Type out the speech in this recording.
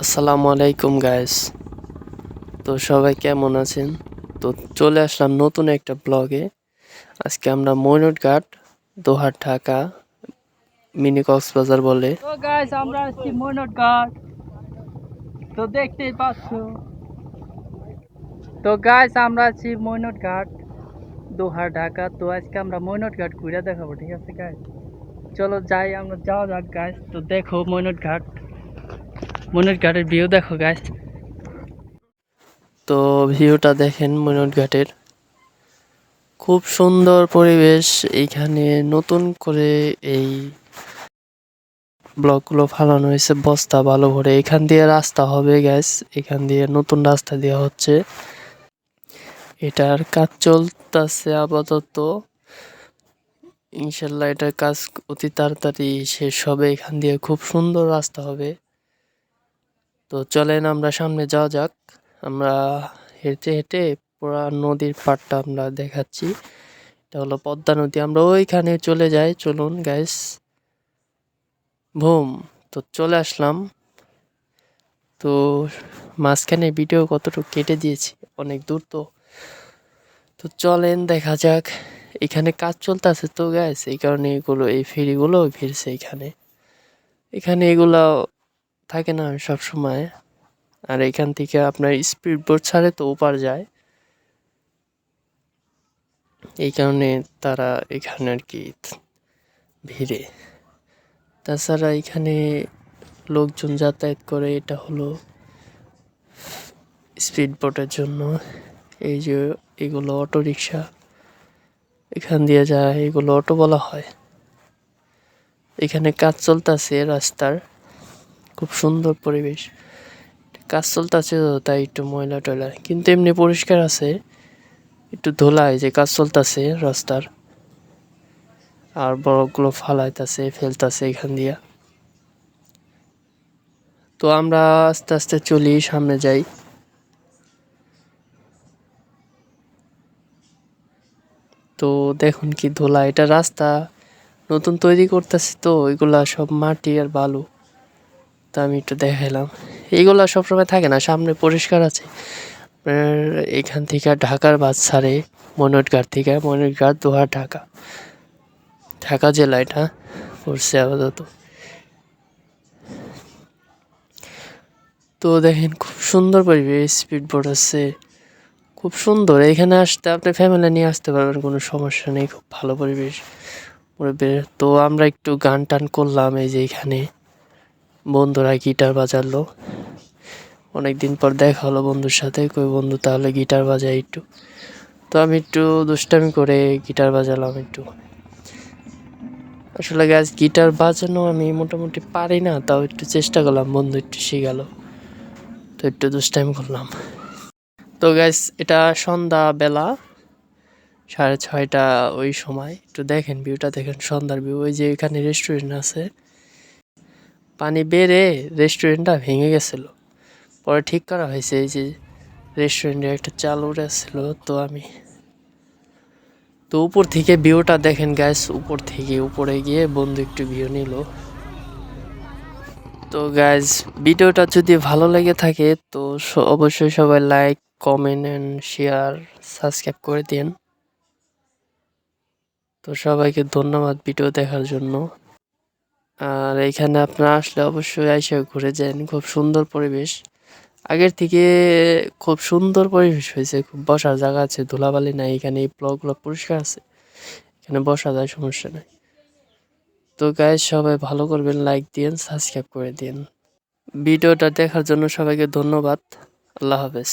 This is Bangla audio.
আসসালামু আলাইকুম গাইস তো সবাই কেমন আছেন? তো চলে আসলাম নতুন একটা ব্লগে আজকে আমরা ময়নট ঘাট দোহার ঢাকা, মিনি কক্সবাজার বলে। তো গাইস আমরা আসছি ময়নট ঘাট তো দেখতেই পাচ্ছ। তো গাইস আমরা আছি ময়নট ঘাট দোহা ঢাকা। তো আজকে আমরা ময়নট ঘাট ঘুরে দেখাবো, ঠিক আছে গাইস চলো যাই, আমরা যাওয়া যাক গাইস তো দেখো ময়নট ঘাট ময়নট ঘাটের ভিউ দেখো গাইস তো ভিউটা দেখেন ময়নট ঘাটের। খুব সুন্দর পরিবেশ। এইখানে নতুন করে এই ব্লকগুলো ফালানো হয়েছে, বস্তা ভালো ভরে। এখান দিয়ে রাস্তা হবে গ্যাস এখান দিয়ে নতুন রাস্তা দেওয়া হচ্ছে। এটার কাজ চলতেছে আপাতত। ইনশাল্লাহ এটার কাজ অতি তাড়াতাড়ি শেষ হবে। এখান দিয়ে খুব সুন্দর রাস্তা হবে। তো চলেন আমরা সামনে যাওয়া যাক। আমরা হেঁটে হেঁটে পুরা নদীর পাড়টা আমরা দেখাচ্ছি। এটা হলো পদ্মা নদী। আমরা ওইখানে চলে যাই। চলুন গ্যাস ভুম তো চলে আসলাম। তো মাঝখানে ভিডিও কতটুকু কেটে দিয়েছি? অনেক দূর তো। তো চলেন দেখা যাক। এখানে কাজ চলতেছে তো গ্যাস এই কারণে এগুলো, এই ফেরিগুলো ফিরছে এখানে। এখানে এগুলো থাকে না সব সময়। আর এখান থেকে আপনার স্পিড বোট ছাড়ে তো ওপার যায়। এই কারণে তারা এখানে আর কি ভিড়ে। তাছাড়া এখানে লোকজন যাতায়াত করে, এটা হলো স্পিড বোটের জন্য। এই যে এগুলো অটো রিক্সা এখান দিয়ে যায়, এগুলো অটো বলা হয়। এখানে কাজ চলতেছে রাস্তার। খুব সুন্দর পরিবেশ। কাজ চলতেছে তো, তাই একটু ময়লা টয়লা। কিন্তু এমনি পরিষ্কার আছে, একটু ধোলাই যে কাজ চলতেছে রাস্তার। আর বরফগুলো ফালাইতেছে, ফেলতেছে এখান দিয়া। তো আমরা আস্তে আস্তে চলি, সামনে যাই। তো দেখুন কি ধোলা, এটা রাস্তা নতুন তৈরি করতেছে তো, এগুলা সব মাটি আর বালু। তা আমি একটু দেখাইলাম। এইগুলা সবসময় থাকে না, সামনে পরিষ্কার আছে। এখান থেকে ঢাকার বাস ছাড়ে মনোটঘাট থেকে মনোটঘাট দোহা ঢাকা। ঢাকা জেলা এটা, পড়ছে আপাতত। তো দেখেন খুব সুন্দর পরিবেশ স্পিড বোট আছে। খুব সুন্দর, এখানে আসতে আপনি ফ্যামিলি নিয়ে আসতে পারবেন, কোনো সমস্যা নেই, খুব ভালো পরিবেশ। তো আমরা একটু গান টান করলাম এই যে এখানে। বন্ধুরা গিটার বাজালো। অনেক দিন পর দেখা হলো বন্ধুর সাথে, কই বন্ধু তাহলে গিটার বাজাই একটু। তো আমি একটু দুষ্টামি করে গিটার বাজালাম একটু। আসলে গাছ গিটার বাজানো আমি মোটামুটি পারি না, তাও একটু চেষ্টা করলাম, বন্ধু একটু শিখালো। তো একটু দুষ্টামি করলাম। তো গ্যাস এটা সন্ধ্যা বেলা সাড়ে ছয়টা ওই সময়। একটু দেখেন ভিউটা দেখেন সন্ধ্যার ভিউ ওই যে এখানে রেস্টুরেন্ট আছে পানি বেড়ে রেস্টুরেন্টটা ভেঙে গেছিল। পরে ঠিক করা হয়েছে এই যে রেস্টুরেন্টে একটা চাল উঠেছিল তো আমি তো উপর থেকে ভিউটা দেখেন গ্যাস উপর থেকে উপরে গিয়ে বন্ধু একটু ভিউ নিল। তো গ্যাস ভিডিওটা যদি ভালো লেগে থাকে, তো অবশ্যই সবাই like comment and share subscribe করে দিন। তো সবাইকে ধন্যবাদ ভিডিও দেখার জন্য। আর এখানে আপনারা আসলে অবশ্যই আইসা ঘুরে যান, খুব সুন্দর পরিবেশ। আগের থেকে খুব সুন্দর পরিবেশ হয়েছে, খুব বসার জায়গা আছে, ধুলাবালি নাই, এখানে এই ব্লকগুলো পরিষ্কার আছে। এখানে বসা যায়, সমস্যা নাই। তো গাইজ সবাই ভালো করবেন লাইক দিন সাবস্ক্রাইব করে দিন ভিডিওটা দেখার জন্য সবাইকে ধন্যবাদ। আল্লাহ হাফেজ।